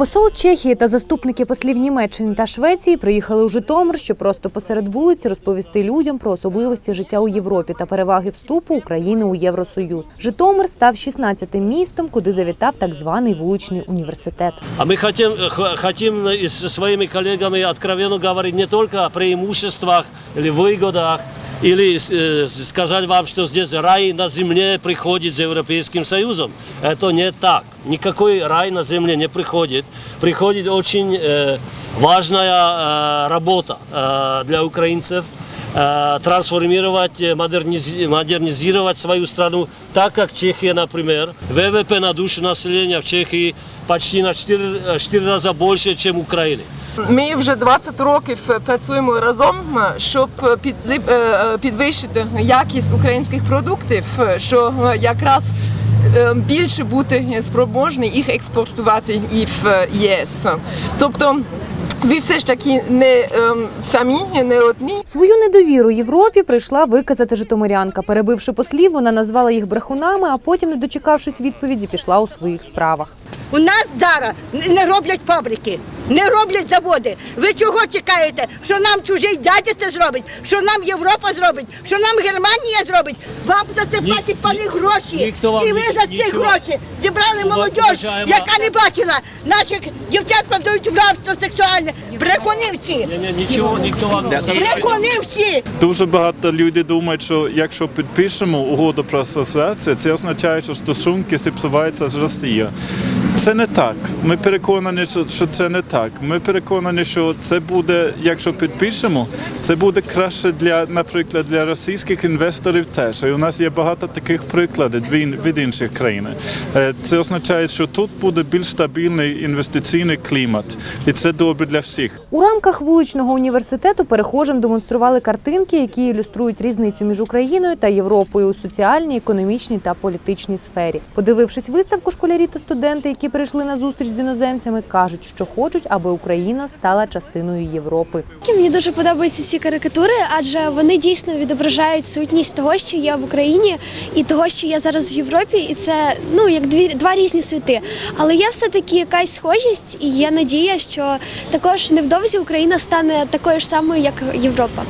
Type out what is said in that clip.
Посол Чехії та заступники послів Німеччини та Швеції приїхали у Житомир, щоб просто посеред вулиці розповісти людям про особливості життя у Європі та переваги вступу України у Євросоюз. Житомир став 16-тим містом, куди завітав так званий вуличний університет. А мы хотим, х- хотим и со своими коллегами откровенно не только о преимуществах или выгодах, или э, сказать вам, что здесь рай на земле приходит с Европейским Союзом. Это не так. Никакой рай на земле не приходит. Приходит очень э, важная э, работа э, для украинцев э, трансформировать, э, модернизировать свою страну, так как Чехия, например, ВВП на душу населения в Чехии почти на 4, 4 раза больше, чем в Украине. Ми вже 20 років працюємо разом, щоб підвищити якість українських продуктів, що якраз більше бути спроможні їх експортувати і в ЄС. Тобто ви все ж таки не ем, самі, не одні. Свою недовіру Європі прийшла виказати житомирянка. Перебивши послів, вона назвала їх брехунами, а потім, не дочекавшись відповіді, пішла у своїх справах. У нас зараз не роблять фабрики, не роблять заводи. Ви чого чекаєте? Що нам чужий дядя це зробить? Що нам Європа зробить? Що нам Германія зробить? Вам за це Ні- платять пани ні- гроші. ніхто вам І ви ніч- за ці нічого- гроші зібрали Ува- молодь, яка не бачила наших дівчат продають в рабство сексуальне. Брехуни всі! Не, ничего, никто вам не Брехуни всі! Дуже багато людей думають, що якщо підпишемо угоду про асоціацію, це означає, що стосунки зіпсуваються з Росією. Це не так. Ми переконані, що, що це не так. Ми переконані, що це буде, якщо підпишемо, це буде краще для, наприклад, для російських інвесторів теж. І у нас є багато таких прикладів від, інших країн. Е, Це означає, що тут буде більш стабільний інвестиційний клімат, і це добре для всіх. У рамках вуличного університету перехожим демонстрували картинки, які ілюструють різницю між Україною та Європою у соціальній, економічній та політичній сфері. Подивившись виставку, школярі та студенти, які прийшли на зустріч з іноземцями, кажуть, що хочуть, аби Україна стала частиною Європи. Мені дуже подобаються ці карикатури, адже вони дійсно відображають сутність того, що є в Україні, і того, що є зараз в Європі, і це ну як дві два різні світи. Але є все таки якась схожість, і є надія, що також невдовзі Україна стане такою ж самою, як Європа.